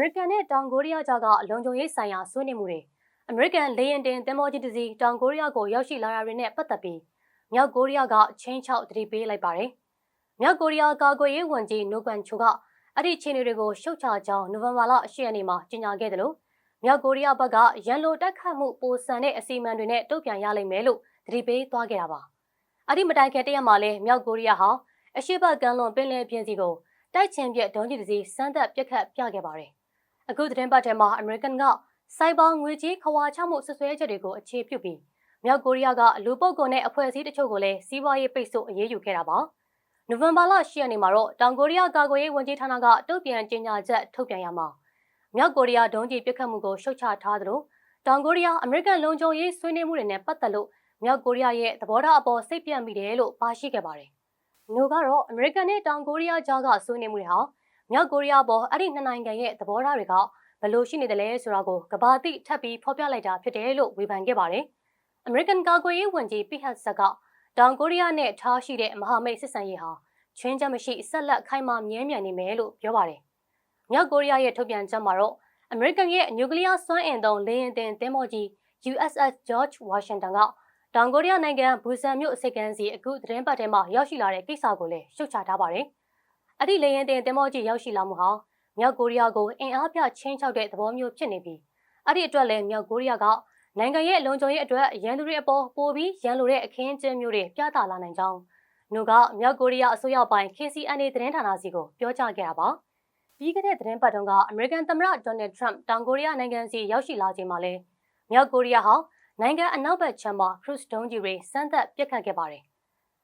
မေရိကန်နဲ့တောင်ကိုရီးယားကြားကအလုံခြုံရေးဆိုင်ရာဆွေးနွေးမှုတွေအမေရိကန်လေယာဉ်တင်သင်္ဘောကြီးတစ်စီးတောင်ကိုရီးယားကိုရောက်ရှိလာတာတွေနဲ့ပတ်သက်ပြီးမြောက်ကိုရီးယားကချင်းချောက်တတိပေးလိုက်ပါတယ်။မြောက်ကိုရီးယားကာကွယ်ရေးဝန်ကြီးနိုကန်ချိုကအဲ့ဒီအခြေအနေတွေကိုရှုတ်ချကြောင်းနိုဝင်ဘာလ10ရက်နေ့မှာကြေညာခဲ့တယ်လို့မြောက်ကိုရီးယားဘက်ကရန်လိုတက်ခတ်မှုပိုဆန်တဲ့အစီအမံတွေနဲ့တုံ့ပြန်ရလိမ့်မယ်လို့တတိပေးသွားခဲ့တာပါ။အဲ့ဒီမတိုင်ခင်တရက်မှာလဲမြောက်ကိုရီးယားဟာအရှိတ်ဘက်ကမ်းလွန်ပင်လယ်ပြင်စီကိုတိုက်ချင်ပြက်ဒုံးကြီးတစ်စီးစမ်းသပ်ပြက်ခတ်ပြခဲ့ပါတယ်။ အခုသတင်းပတ်ထဲမှာအမေရိကန်ကစိုက်ဘာငွေကြေးခွာချမှုဆွဆွဲချက်တွေကိုအခြေပြုပြီးမြောက်ကိုရီးယားကလူပုတ်ကုန်နဲ့အဖွဲ့အစည်းတချို့ကိုလည်းစီးပွားရေးပိတ်ဆို့အရေးယူခဲ့တာပါ။နိုဝင်ဘာလ10ရက်နေ့မှာတော့တောင်ကိုရီးယားကာကွယ်ရေးဝန်ကြီးဌာနကတုံ့ပြန်ကြေညာချက်ထုတ်ပြန်ရမှာမြောက်ကိုရီးယားဒုံးကျည်ပစ်ခတ်မှုကိုရှုတ်ချထားသလိုတောင်ကိုရီးယားအမေရိကန်လုံခြုံရေးဆွေးနွေးမှုတွေနဲ့ပတ်သက်လို့မြောက်ကိုရီးယားရဲ့သဘောထားအပေါ်စိတ်ပြတ်မိတယ်လို့ပါရှိခဲ့ပါတယ်။နိုကတော့အမေရိကန်နဲ့တောင်ကိုရီးယားကြားကဆွေးနွေးမှုတွေဟာ မြောက်ကိုရီးယားပေါ်အဲ့ဒီနှစ်နိုင်ငံရဲ့သဘောထားတွေကဘယ်လိုရှိနေတယ်လဲဆိုတာကိုကဘာတိထပ်ပြီးဖော်ပြလိုက်တာဖြစ်တယ်လို့ဝေဖန်ခဲ့ပါတယ်။ American ကာကွယ်ရေးဝန်ကြီးပိဟတ်ဆက်ကတောင်ကိုရီးယားနဲ့ထားရှိတဲ့မဟာမိတ်စစ်ဆန်ရေးဟာချွင်းချက်မရှိဆက်လက်ခိုင်မာမြဲမြံနေမယ်လို့ပြောပါတယ်။မြောက်ကိုရီးယားရဲ့ထုတ်ပြန်ချက်မှာတော့ American ရဲ့နျူကလ িয়ার စွမ်းအင်သုံးလေယာဉ်တင်သင်္ဘောကြီး USS George Washington ကတောင်ကိုရီးယားနိုင်ငံဘူဆန်မြို့စိတ်ကမ်းစီအခုသတင်းပတ်ထဲမှာရောက်ရှိလာတဲ့ကိစ္စကိုလည်းရှုတ်ချထားပါတယ်။ အဲ့ဒီလေယာဉ်တင်သင်္ဘောကြီးရောက်ရှိလာမှုဟာမြောက်ကိုရီးယားကိုအင်အားပြချင်းချောက်တဲ့သဘောမျိုးဖြစ်နေပြီးအဲ့ဒီအတွက်လည်းမြောက်ကိုရီးယားကနိုင်ငံရဲ့လုံခြုံရေးအတွက်ရန်သူတွေအပေါ်ပိုပြီးရန်လိုတဲ့အခင်းကျင်းမျိုးတွေပြသလာနိုင်ကြောင်းနုကမြောက်ကိုရီးယားအစိုးရပိုင်း KCNA သတင်းဌာနစီကိုပြောကြားခဲ့တာပါပြီးခဲ့တဲ့သတင်းပတ်တုန်းကအမေရိကန်သမ္မတဒေါ်နယ်ထရမ့်တောင်ကိုရီးယားနိုင်ငံစီရောက်ရှိလာချိန်မှာလဲမြောက်ကိုရီးယားဟာနိုင်ငံအနောက်ဘက်ခြမ်းမှာခရုစ်ဒုံးကြီးတွေစမ်းသပ်ပစ်ခတ်ခဲ့ပါတယ်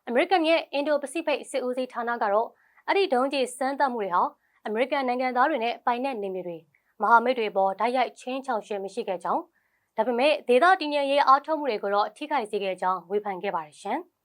အမေရိကန်ရဲ့အင်ဒိုပစိဖိတ်စစ်ဦးစီးဌာနကတော့ အဲ့ဒီဒုံးကြီးစမ်းသပ်မှုတွေဟာအမေရိကန်နိုင်ငံသားတွေနဲ့ပိုင်တဲ့နေမြေတွေမဟာမိတ်တွေပေါ်တိုက်ရိုက်ချင်းချောင်ရှင်းမရှိခဲ့ကြောင်းဒါပေမဲ့ဒေသတည်ငြိမ်ရေးအားထုတ်မှုတွေကိုတော့ထိခိုက်စေခဲ့ကြောင်းဝေဖန်ခဲ့ပါတယ်ရှင်။